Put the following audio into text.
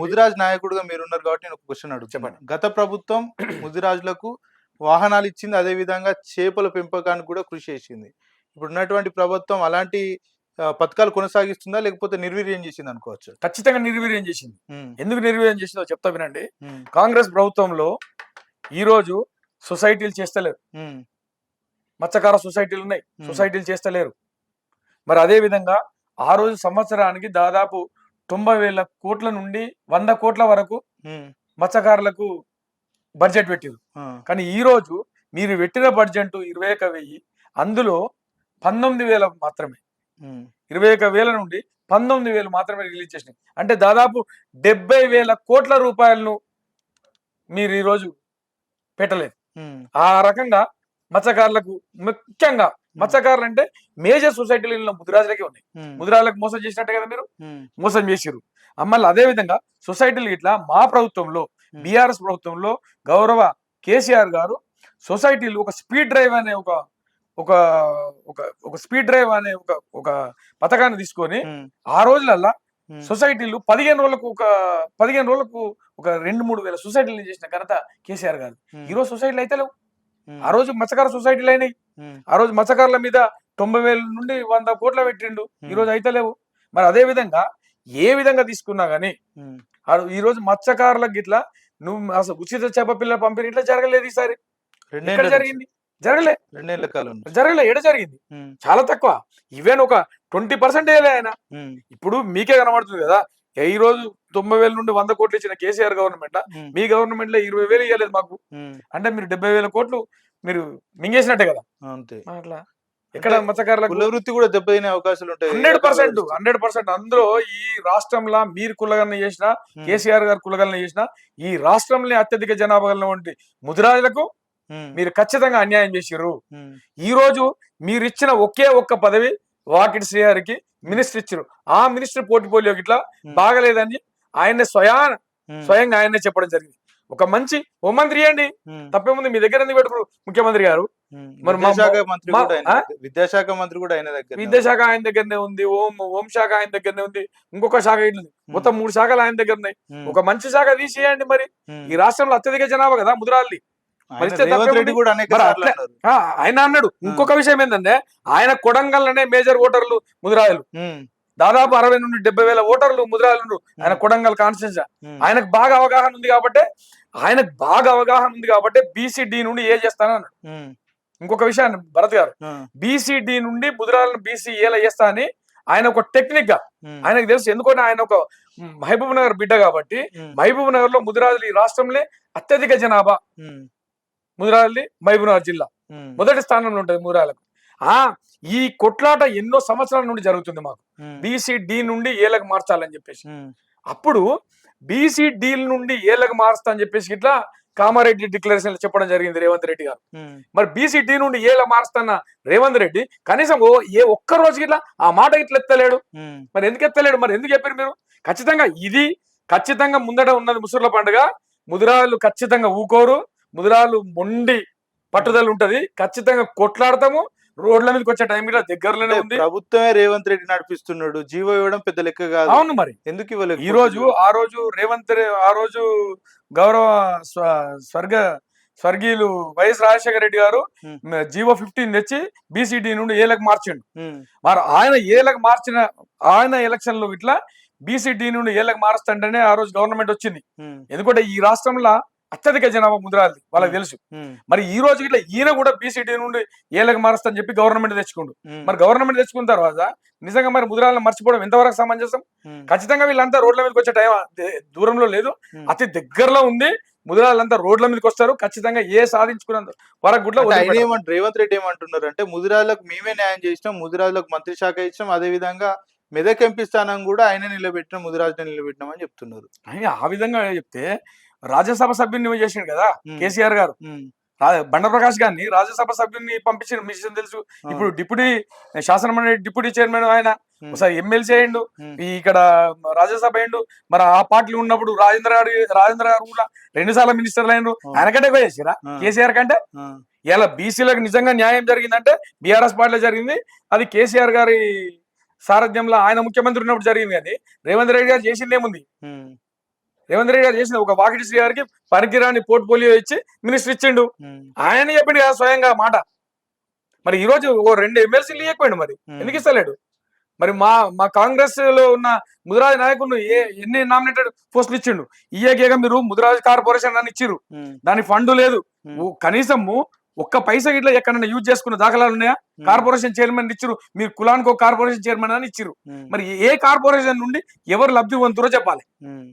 ముదిరాజ్ నాయకుడుగా మీరున్నారు కాబట్టి నేను ఒక క్వశ్చన్ అడుగు చెప్పండి. గత ప్రభుత్వం ముదిరాజులకు వాహనాలు ఇచ్చింది. అదే విధంగా చేపల పెంపకానికి కూడా కృషి చేసింది. ఇప్పుడు ఉన్నటువంటి ప్రభుత్వం అలాంటి పథకాలు కొనసాగిస్తుందా? లేకపోతే నిర్వీర్యం చేసింది అనుకోవచ్చు? ఖచ్చితంగా నిర్వీర్యం చేసింది. ఎందుకు నిర్వీర్యం చేసిందో చెప్తా వినండి. కాంగ్రెస్ ప్రభుత్వంలో ఈ రోజు సొసైటీలు చేస్తలేరు. మత్స్యకార సొసైటీలు ఉన్నాయి. సొసైటీలు చేస్తలేరు. మరి అదే విధంగా ఆ రోజు సంవత్సరానికి దాదాపు తొంభై వేల కోట్ల నుండి వంద కోట్ల వరకు మత్స్యకారులకు బడ్జెట్ పెట్టారు. కానీ ఈ రోజు మీరు పెట్టిన బడ్జెట్ ఇరవై ఒక వెయ్యి అందులో పంతొమ్మిది వేల మాత్రమే. ఇరవై ఒక వేల నుండి పంతొమ్మిది వేలు మాత్రమే రిలీజ్ చేసినాయి. అంటే దాదాపు డెబ్బై వేల కోట్ల రూపాయలను మీరు ఈరోజు పెట్టలేదు. ఆ రకంగా మత్స్యకారులకు ముఖ్యంగా మత్స్యకారులు అంటే మేజర్ సొసైటీలలో ముదిరాజులకే ఉన్నాయి. ఉమ్, ముదిరాజులకు మోసం చేసినట్టే కదా మీరు? ఉమ్, మోసం చేసిరు మళ్ళీ అదే విధంగా సొసైటీలు ఇట్లా మా ప్రభుత్వంలో Hmm. బీఆర్ఎస్ ప్రభుత్వంలో గౌరవ కేసీఆర్ గారు సొసైటీలు ఒక స్పీడ్ డ్రైవ్ అనే ఒక ఒక ఒక ఒక స్పీడ్ డ్రైవ్ అనే ఒక ఒక పథకాన్ని తీసుకొని ఆ రోజులల్లా సొసైటీలు పదిహేను రోజులకు ఒక పదిహేను రోజులకు ఒక రెండు మూడు వేల సొసైటీలు చేసిన ఘనత కేసీఆర్ గారు. ఉమ్, ఈ రోజు సొసైటీలు అయితే లేవు. ఆ రోజు మత్స్యకార సొసైటీలు అయినాయి. ఆ రోజు మత్స్యకారుల మీద తొంభై వేల నుండి వంద కోట్ల పెట్టిండు. ఈ రోజు అయితే లేవు. మరి అదే విధంగా ఏ విధంగా తీసుకున్నా గానీ ఈ రోజు మత్స్యకారులకు గిట్లా నువ్వు అసలు ఉచిత చేప పిల్ల పంపిణీ ఇట్లా జరగలేదు ఈసారి. జరిగింది? జరగలే. రెండేళ్ళ కాలం. జరగలే ఎడ జరిగింది? చాలా తక్కువ. ఈవెన్ ఒక ట్వంటీ పర్సెంట్ వేయలే ఆయన. ఇప్పుడు మీకే కనబడుతుంది కదా ఈ రోజు తొంభై వేల నుండి వంద కోట్లు ఇచ్చిన కేసీఆర్ గవర్నమెంట్? మీ గవర్నమెంట్లో ఇరవై వేలు ఇవ్వలేదు మాకు. అంటే మీరు డెబ్బై వేల కోట్లు మీరు మింగేసినట్టే కదా? అంతే. అట్లా. ఎక్కడ అంటే మత్స్యకారులకు కుల వృత్తి కూడా దెబ్బతినే అవకాశాలు ఉంటాయి. Hundred percent hundred percent. అందులో ఈ రాష్ట్రంలో మీరు కులగలన చేసిన కేసీఆర్ గారు కులగలన చేసిన ఈ రాష్ట్రంలో అత్యధిక జనాభా వంటి ముదిరాజులకు మీరు ఖచ్చితంగా అన్యాయం చేసిర్రు. ఉమ్, ఈ రోజు మీరు ఇచ్చిన ఒకే ఒక్క పదవి వాకిటి శ్రీహారికి మినిస్టర్ ఇచ్చారు ఆ మినిస్టర్ పోర్ట్ఫోలియో ఇట్లా బాగలేదని ఆయన్ని స్వయాన ఉమ్, స్వయంగా ఆయనే చెప్పడం జరిగింది. ఒక మంచి హోంమంత్రి అండి తప్పేముంది మీ దగ్గర ఎందుకు పెట్టుకురు ముఖ్యమంత్రి గారు. మరి విద్యాశాఖ మంత్రి కూడా ఆయన? దగ్గర- విద్యాశాఖ మంత్రి కూడా ఆయన ఆయన దగ్గరనే ఉంది హోం హోం శాఖ ఆయన దగ్గరనే ఉంది ఇంకొక శాఖ ఇట్లా ఉంది. మొత్తం మూడు శాఖలు ఆయన దగ్గర ఉన్నాయి. ఒక మంచి శాఖ తీసేయండి మరి. ఈ రాష్ట్రంలో అత్యధిక జనాభా కదా ముద్రాలి ఆయన అన్నాడు. ఇంకొక విషయం ఏంటంటే ఆయన కొడంగల్లోనే మేజర్ ఓటర్లు ముదిరాయలు. దాదాపు అరవై నుండి డెబ్బై వేల ఓటర్లు ముదిరాయలు. ఆయన కొడంగల్ కాన్స్టిట్యూన్సీ. ఉమ్, ఆయనకు బాగా అవగాహన ఉంది కాబట్టి ఆయనకు బాగా అవగాహన ఉంది కాబట్టి బీసీడీ నుండి ఏ చేస్తానన్నాడు ఇంకొక విషయాన్ని భరత్ గారు. బీసీడీ నుండి ముదిరాలను బీసీ ఏలా చేస్తా అని ఆయన ఒక టెక్నిక్గా ఆయనకు తెలుసు. ఎందుకంటే ఆయన ఒక మహబూబ్ నగర్ బిడ్డ కాబట్టి మహబూబ్ నగర్లో ముదిరాజులు ఈ రాష్ట్రంలో అత్యధిక జనాభా. ఉమ్, ముదిరాజులు మహబూబ్ నగర్ జిల్లా మొదటి స్థానంలో ఉంటుంది ముదిరాలకు ఆ ఈ కొట్లాట ఎన్నో సంవత్సరాల నుండి జరుగుతుంది మాకు. బీసీ డి నుండి ఏలకు మార్చాలని చెప్పేసి. అప్పుడు బీసీ డీల్ నుండి ఏలకు మారుస్తా అని చెప్పేసి ఇట్లా కామారెడ్డి డిక్లరేషన్ చెప్పడం జరిగింది రేవంత్ రెడ్డి గారు. మరి బీసీ డి నుండి ఏల మారుస్తాన్న రేవంత్ రెడ్డి కనీసం ఓ ఏ ఒక్క రోజుకి ఇట్లా ఆ మాట ఇట్లా ఎత్తలేడు. మరి ఎందుకు ఎత్తలేడు? మరి ఎందుకు చెప్పారు మీరు? ఖచ్చితంగా ఇది ఖచ్చితంగా ముందట ఉన్నది ముసుర్ల పండుగ. ముదిరాలు ఖచ్చితంగా ఊకోరు. ముదిరాలు మొండి పట్టుదల ఉంటది. ఖచ్చితంగా కొట్లాడతాము. రోడ్ల మీదకి వచ్చే టైం కూడా దగ్గరలోనే ఉంది. ప్రభుత్వమే రేవంత్ రెడ్డి నడిపిస్తున్నాడు. జీవో ఇవ్వడం పెద్ద లెక్క కాదు. అవును మరి. ఎందుకు ఇవ్వలేదు ఈ రోజు ఆ రోజు రేవంత్ ఆ రోజు గౌరవ స్వ- స్వర్గ స్వర్గీయులు వైఎస్ రాజశేఖర రెడ్డి గారు జీవో ఫిఫ్టీన్ తెచ్చి బీసీడీ నుండి ఏలకు మార్చిండు? మరి ఆయన ఏలకు మార్చిన ఆయన ఎలక్షన్లో ఇట్లా బీసీడీ నుండి ఏలకు మారుస్తుంటేనే ఆ రోజు గవర్నమెంట్ వచ్చింది. ఎందుకంటే ఈ రాష్ట్రంలో అత్యధిక జనాభా ముదిరాలి వాళ్ళకి తెలుసు. మరి ఈ రోజు ఇట్లా ఈయన కూడా బీసీడీ నుండి ఏలకు మారుస్తా చెప్పి గవర్నమెంట్ తెచ్చుకుండు. మరి గవర్నమెంట్ తెచ్చుకున్న తర్వాత నిజంగా మరి ముదిరాలను మర్చిపోవడం ఎంతవరకు సమంజసం? ఖచ్చితంగా వీళ్ళంతా రోడ్ల మీదకి వచ్చే టైం దూరంలో లేదు. అతి దగ్గరలో ఉంది ముదిరాలంతా రోడ్ల మీదకి వస్తారు. ఖచ్చితంగా ఏ సాధించుకున్నంత వరకు గుడ్ల రేవంత్ రెడ్డి ఏమంటున్నారు అంటే ముదిరాజులకు మేమే న్యాయం చేసినాం ముదిరాజులకు మంత్రి శాఖ ఇచ్చినాం అదే విధంగా మెదక్ ఎంపీ స్థానం కూడా ఆయన నిలబెట్టినాం ముదిరాజుని నిలబెట్టినాం అని చెప్తున్నారు. ఆయన ఆ విధంగా చెప్తే రాజ్యసభ సభ్యుని చేసిండు కదా కేసీఆర్ గారు. ఉమ్, రా- బండప్రకాష్ గారిని రాజ్యసభ సభ్యుని పంపించిన మిషన్ తెలుసు. ఇప్పుడు డిప్యూటీ శాసనమండలి డిప్యూటీ చైర్మన్ ఆయన ఒకసారి ఎమ్మెల్సీ అయ్యిండు ఈ ఇక్కడ రాజ్యసభ అయ్యిండు. మరి ఆ పార్టీలు ఉన్నప్పుడు రాజేంద్ర గారు రాజేంద్ర గారు కూడా రెండు సార్లు మినిస్టర్లు అయ్యిండు ఆ. ఆయన కంటే ఎక్కువ చేసిరా ఆ. కేసీఆర్ కంటే? ఇలా బీసీలకు నిజంగా న్యాయం జరిగిందంటే బీఆర్ఎస్ పార్టీలో జరిగింది. అది కేసీఆర్ గారి సారథ్యంలో ఆయన ముఖ్యమంత్రి ఉన్నప్పుడు జరిగింది కానీ రేవంత్ రెడ్డి గారు చేసింది ఏముంది ఉమ్, రేవంత్ రెడ్డి గారు చేసిన ఒక వాకిటి శ్రీ గారికి పనికిరాని పోర్ట్ఫోలియో ఇచ్చి మినిస్టర్ ఇచ్చిండు. ఆయన చెప్పిండు కదా స్వయంగా మాట. మరి ఈ రోజు ఓ రెండు ఎమ్మెల్సీలు ఇవ్వకపోయిండు మరి. ఎందుకు ఇస్తలేడు? మరి మా మా కాంగ్రెస్లో ఉన్న ముదిరాజ్ నాయకులు ఏ ఎన్ని నామినేటెడ్ పోస్టులు ఇచ్చిండు? ఇయ్యకేక మీరు ముదిరాజ్ కార్పొరేషన్ అని ఇచ్చిర్రు. ఉమ్, దాని ఫండ్ లేదు. కనీసము ఒక్క పైసా ఇట్లా ఎక్కడైనా యూజ్ చేసుకున్న దాఖలాలు ఉన్నాయా? కార్పొరేషన్ చైర్మన్ ఇచ్చిరు మీరు కులానికి ఒక కార్పొరేషన్ చైర్మన్ అని ఇచ్చిరు మరి ఏ కార్పొరేషన్ నుండి ఎవరు లబ్ధివంతురో చెప్పాలి. ఉమ్,